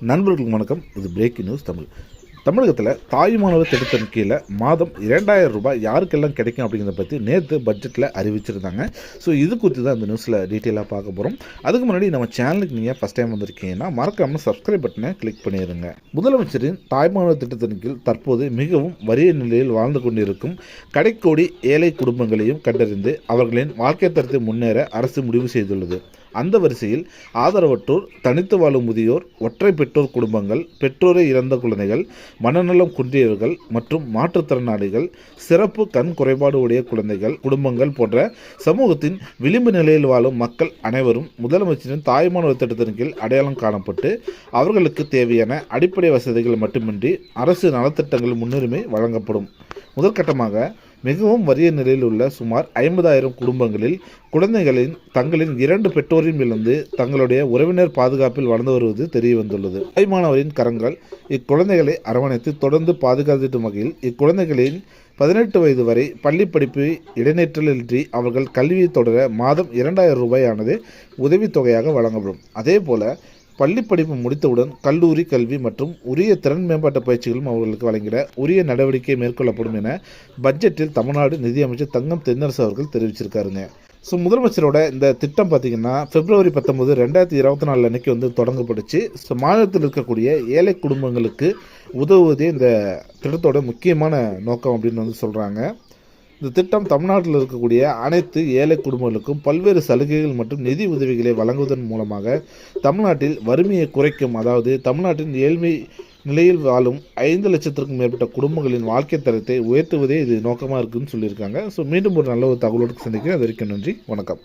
நண்பர்களுக்கு வணக்கம். இது பிரேக்கிங் நியூஸ் தமிழ். தமிழகத்தில் தாய்மானவர் திட்டத்தின் கீழே மாதம் இரண்டாயிரம் ரூபாய் யாருக்கெல்லாம் கிடைக்கும் அப்படிங்கிறத பற்றி நேற்று பட்ஜெட்டில் அறிவிச்சிருந்தாங்க. ஸோ இது குறித்து தான் இந்த நியூஸில் டீட்டெயிலாக பார்க்க போகிறோம் அதுக்கு முன்னாடி நம்ம சேனலுக்கு நீங்கள் ஃபஸ்ட் டைம் வந்திருக்கீங்கன்னா மறக்காமல் சப்ஸ்கிரைப் பட்டனை கிளிக் பண்ணிடுங்க முதலமைச்சரின் தாய்மானவர் திட்டத்தின் கீழ் தற்போது மிகவும் வறிய நிலையில் வாழ்ந்து கொண்டிருக்கும் கடைக்கோடி ஏழை குடும்பங்களையும் கண்டறிந்து அவர்களின் வாழ்க்கை தரத்தை முன்னேற அரசு முடிவு செய்துள்ளது. அந்த வரிசையில் ஆதரவற்றோர் தனித்து வாழும் முதியோர் ஒற்றை பெற்றோர் குடும்பங்கள் பெற்றோரை இறந்த குழந்தைகள் மனநலம் குன்றியவர்கள் மற்றும் மாற்றுத்திறனாளிகள் சிறப்பு கண் குறைபாடு உடைய குழந்தைகள் குடும்பங்கள் போன்ற சமூகத்தின் விளிம்பு நிலையில் வாழும் மக்கள் அனைவரும் முதலமைச்சரின் தாய்மான திட்டத்தின் கீழ் அடையாளம் காணப்பட்டு அவர்களுக்கு தேவையான அடிப்படை வசதிகள் மட்டுமின்றி அரசு நலத்திட்டங்கள் முன்னுரிமை வழங்கப்படும். முதற்கட்டமாக மிகவும் வறிய நிலையில் உள்ள சுமார் ஐம்பதாயிரம் குடும்பங்களில் குழந்தைகளின் தங்களின் இரண்டு பெற்றோரையும் இழந்து தங்களுடைய உறவினர் பாதுகாப்பில் வளர்ந்து வருவது தெரிய வந்துள்ளது தாய்மானவரின் கரங்கள் இக்குழந்தைகளை அரவணைத்து தொடர்ந்து பாதுகாத்திடும் வகையில் இக்குழந்தைகளின் பதினெட்டு வயது வரை பள்ளி படிப்பு இடைநிற்றலின்றி அவர்கள் கல்வியை தொடர மாதம் இரண்டாயிரம் ரூபாயானது உதவித்தொகையாக வழங்கப்படும். அதேபோல பள்ளி படிப்பு முடித்தவுடன் கல்லூரி கல்வி மற்றும் உரிய திறன் மேம்பாட்டு பயிற்சிகளும் அவர்களுக்கு வழங்கிட உரிய நடவடிக்கை மேற்கொள்ளப்படும் என பட்ஜெட்டில் தமிழ்நாடு நிதியமைச்சர் தங்கம் தென்னரசு அவர்கள் தெரிவிச்சிருக்காருங்க. ஸோ முதலமைச்சரோட இந்த திட்டம் பார்த்தீங்கன்னா பிப்ரவரி பத்தொன்பது ரெண்டாயிரத்தி இருபத்தி நாலு அன்னைக்கு வந்து தொடங்கப்பட்டுச்சு. ஸோ மாநிலத்தில் இருக்கக்கூடிய ஏழை குடும்பங்களுக்கு உதவுவதே இந்த திட்டத்தோட முக்கியமான நோக்கம் அப்படின்னு வந்து சொல்கிறாங்க இந்த திட்டம் தமிழ்நாட்டில் இருக்கக்கூடிய அனைத்து ஏழை குடும்பங்களுக்கும் பல்வேறு சலுகைகள் மற்றும் நிதி உதவிகளை வழங்குவதன் மூலமாக தமிழ்நாட்டில் வறுமையை குறைக்கும். அதாவது தமிழ்நாட்டின் ஏழ்மை நிலையில் வாழும் ஐந்து லட்சத்திற்கும் மேற்பட்ட குடும்பங்களின் வாழ்க்கை தரத்தை உயர்த்துவதே இது நோக்கமாக இருக்குன்னு சொல்லியிருக்காங்க. ஸோ மீண்டும் ஒரு நல்ல ஒரு தகவலோடு சந்திக்கிறேன். அது வரைக்கும் நன்றி. வணக்கம்.